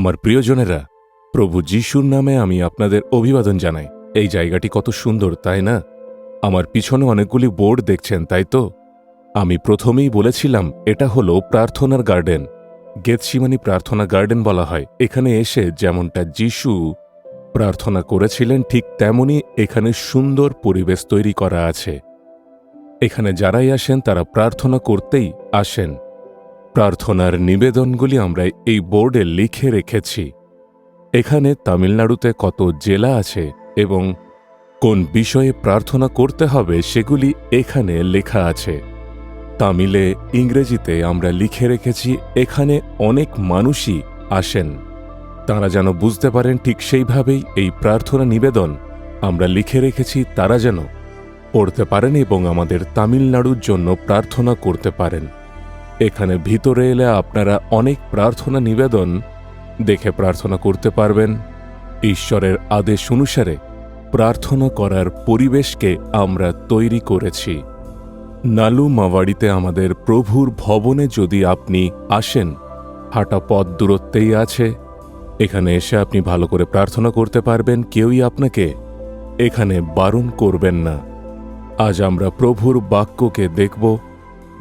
আমার প্রিয়জনেরা, প্রভু যিশুর নামে আমি আপনাদের অভিবাদন জানাই। এই জায়গাটি কত সুন্দর, তাই না? আমার পিছনে অনেকগুলি বোর্ড দেখছেন, তাই তো? আমি প্রথমেই বলেছিলাম, এটা হলো প্রার্থনার গার্ডেন। গেতসিমানি প্রার্থনা গার্ডেন বলা হয়। এখানে এসে যেমনটা যিশু প্রার্থনা করেছিলেন, ঠিক তেমনই এখানে সুন্দর পরিবেশ তৈরি করা আছে। এখানে যারাই আসেন, তারা প্রার্থনা করতেই আসেন। প্রার্থনার নিবেদনগুলি আমরা এই বোর্ডে লিখে রেখেছি। এখানে তামিলনাড়ুতে কত জেলা আছে এবং কোন বিষয়ে প্রার্থনা করতে হবে সেগুলি এখানে লেখা আছে। তামিলে ইংরেজিতে আমরা লিখে রেখেছি, এখানে অনেক মানুষই আসেন। তারা যেন বুঝতে পারেন ঠিক সেইভাবেই এই প্রার্থনা নিবেদন আমরা লিখে রেখেছি, তারা যেন পড়তে পারেন এবং আমাদের তামিলনাড়ুর জন্য প্রার্থনা করতে পারেন। এখানে ভিতরে এলে আপনারা অনেক প্রার্থনা নিবেদন দেখে প্রার্থনা করতে পারবেন। ঈশ্বরের আদেশ অনুসারে প্রার্থনা করার পরিবেশকে আমরা তৈরি করেছি। নালু মাওয়াড়িতে আমাদের প্রভুর ভবনে যদি আপনি আসেন, হাঁটা পথ দূরত্বেই আছে। এখানে এসে আপনি ভালো করে প্রার্থনা করতে পারবেন, কেউই আপনাকে এখানে বারণ করবেন না। আজ আমরা প্রভুর বাক্যকে দেখব।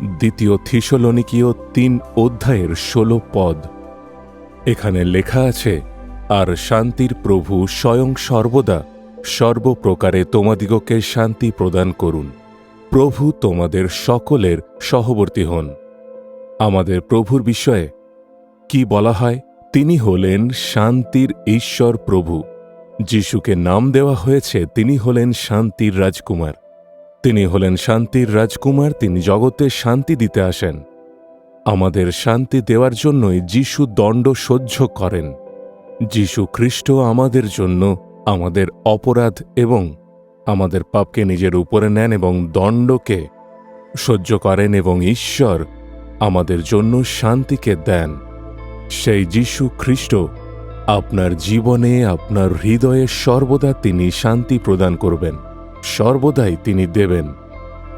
দ্বিতীয় থিসলনিকীয় তিন অধ্যায়ের ষোলো পদ। এখানে লেখা আছে, আর শান্তির প্রভু স্বয়ং সর্বদা, সর্বপ্রকারে তোমাদিগকে শান্তি প্রদান করুন। প্রভু তোমাদের সকলের সহবর্তী হন। আমাদের প্রভুর বিষয়ে কি বলা হয়? তিনি হলেন শান্তির ঈশ্বর প্রভু। যিশুকে নাম দেওয়া হয়েছে, তিনি হলেন শান্তির রাজকুমার। তিনি হলেন শান্তির রাজকুমার, তিনি জগতে শান্তি দিতে আসেন। আমাদের শান্তি দেওয়ার জন্যই যিশু দণ্ড সহ্য করেন। যিশু খ্রিস্ট আমাদের জন্য আমাদের অপরাধ এবং আমাদের পাপকে নিজের উপরে নেন এবং দণ্ডকে সহ্য করেন এবং ঈশ্বর আমাদের জন্য শান্তিকে দেন। সেই যিশু খ্রিস্ট আপনার জীবনে, আপনার হৃদয়ে সর্বদা তিনি শান্তি প্রদান করবেন। সর্বদাই তিনি দেবেন।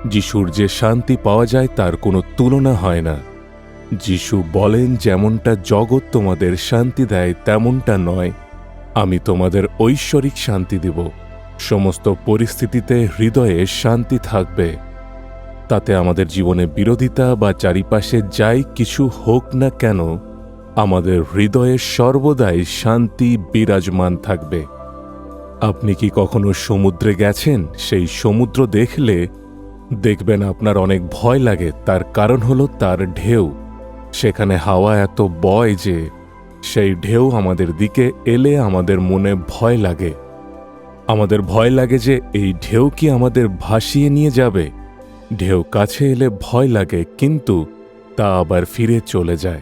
যিশুর যে শান্তি পাওয়া যায় তার কোনো তুলনা হয় না। যিশু বলেন, যেমনটা জগৎ তোমাদের শান্তি দেয়, তেমনটা নয়। আমি তোমাদের ঐশ্বরিক শান্তি দেব। সমস্ত পরিস্থিতিতে হৃদয়ে শান্তি থাকবে। তাতে আমাদের জীবনে বিরোধিতা বা চারিপাশে যাই কিছু হোক না কেন, আমাদের হৃদয়ে সর্বদাই শান্তি বিরাজমান থাকবে। আপনি কি কখনো সমুদ্রে গেছেন? সেই সমুদ্র দেখলে দেখবেন আপনার অনেক ভয় লাগে। তার কারণ হলো তার ঢেউ। সেখানে হাওয়া এত বয় যে সেই ঢেউ আমাদের দিকে এলে আমাদের মনে ভয় লাগে। আমাদের ভয় লাগে যে এই ঢেউ কি আমাদের ভাসিয়ে নিয়ে যাবে? ঢেউ কাছে এলে ভয় লাগে, কিন্তু তা আবার ফিরে চলে যায়।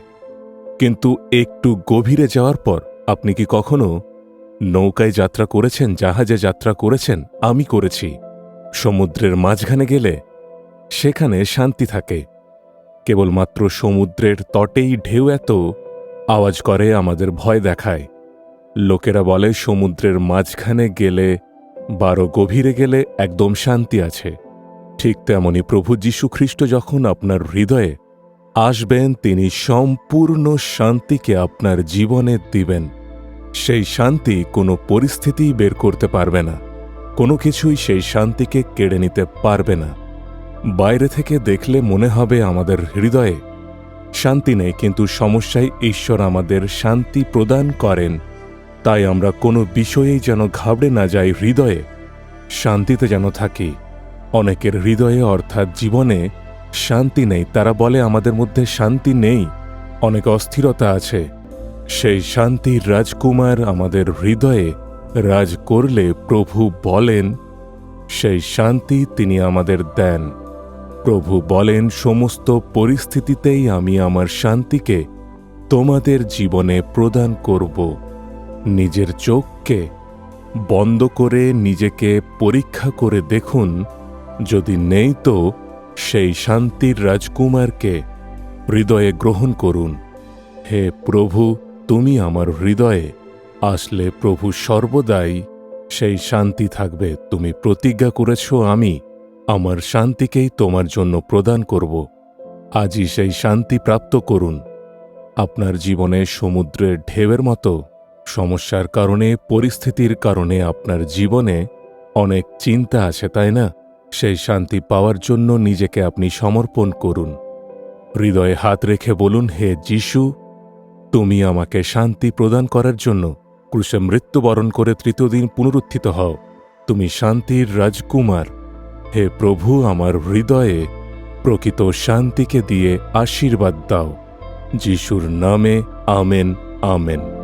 কিন্তু একটু গভীরে যাওয়ার পর আপনি কি কখনো নৌকায় যাত্রা করেছেন, জাহাজে যাত্রা করেছেন, আমি করেছি। সমুদ্রের মাঝখানে গেলে সেখানে শান্তি থাকে। কেবলমাত্র সমুদ্রের তটেই ঢেউ এত, আওয়াজ করে, আমাদের ভয় দেখায়। লোকেরা বলে, সমুদ্রের মাঝখানে গেলে, বারো গভীরে গেলে একদম শান্তি আছে। ঠিক তেমনি প্রভু যীশুখ্রিস্ট যখন আপনার হৃদয়ে আসবেন, তিনি সম্পূর্ণ শান্তিকে আপনার জীবনে দিবেন। সেই শান্তি কোনো পরিস্থিতিই বের করতে পারবে না। কোনো কিছুই সেই শান্তিকে কেড়ে নিতে পারবে না। বাইরে থেকে দেখলে মনে হবে আমাদের হৃদয়ে শান্তি নেই, কিন্তু সমস্যায় ঈশ্বর আমাদের শান্তি প্রদান করেন। তাই আমরা কোনো বিষয়েই যেন ঘাবড়ে না যাই হৃদয়ে। শান্তিতে যেন থাকি। অনেকের হৃদয়ে অর্থাৎ জীবনে শান্তি নেই। তারা বলে আমাদের মধ্যে শান্তি নেই। অনেক অস্থিরতা আছে। সেই শান্তির রাজকুমার আমাদের হৃদয়ে রাজ করলে প্রভু বলেন, সেই শান্তি তিনি আমাদের দেন। প্রভু বলেন, সমস্ত পরিস্থিতিতেই আমি আমার শান্তিকে তোমাদের জীবনে প্রদান করব। নিজের চোখকে বন্ধ করে নিজেকে পরীক্ষা করে দেখুন, যদি নেই তো সেই শান্তির রাজকুমারকে হৃদয়ে গ্রহণ করুন। হে প্রভু তুমি আমার হৃদয়ে আসলে প্রভু সর্বদাই সেই শান্তি থাকবে। তুমি প্রতিজ্ঞা করেছ আমি আমার শান্তিকেই তোমার জন্য প্রদান করব। আজই সেই শান্তি প্রাপ্ত করুন। আপনার জীবনে সমুদ্রের ঢেউয়ের মতো সমস্যার কারণে, পরিস্থিতির কারণে আপনার জীবনে অনেক চিন্তা আছে তাই না? সেই শান্তি পাওয়ার জন্য নিজেকে আপনি সমর্পণ করুন। হৃদয়ে হাত রেখে বলুন, হে যিশু তুমি আমাকে শান্তি প্রদান করার জন্য ক্রুশে মৃত্যুবরণ করে তৃতীয় দিন পুনরুত্থিত হও। তুমি শান্তির রাজকুমার। হে প্রভু, আমার হৃদয়ে প্রকৃত শান্তিকে দিয়ে আশীর্বাদ দাও। যিশুর নামে আমেন আমেন।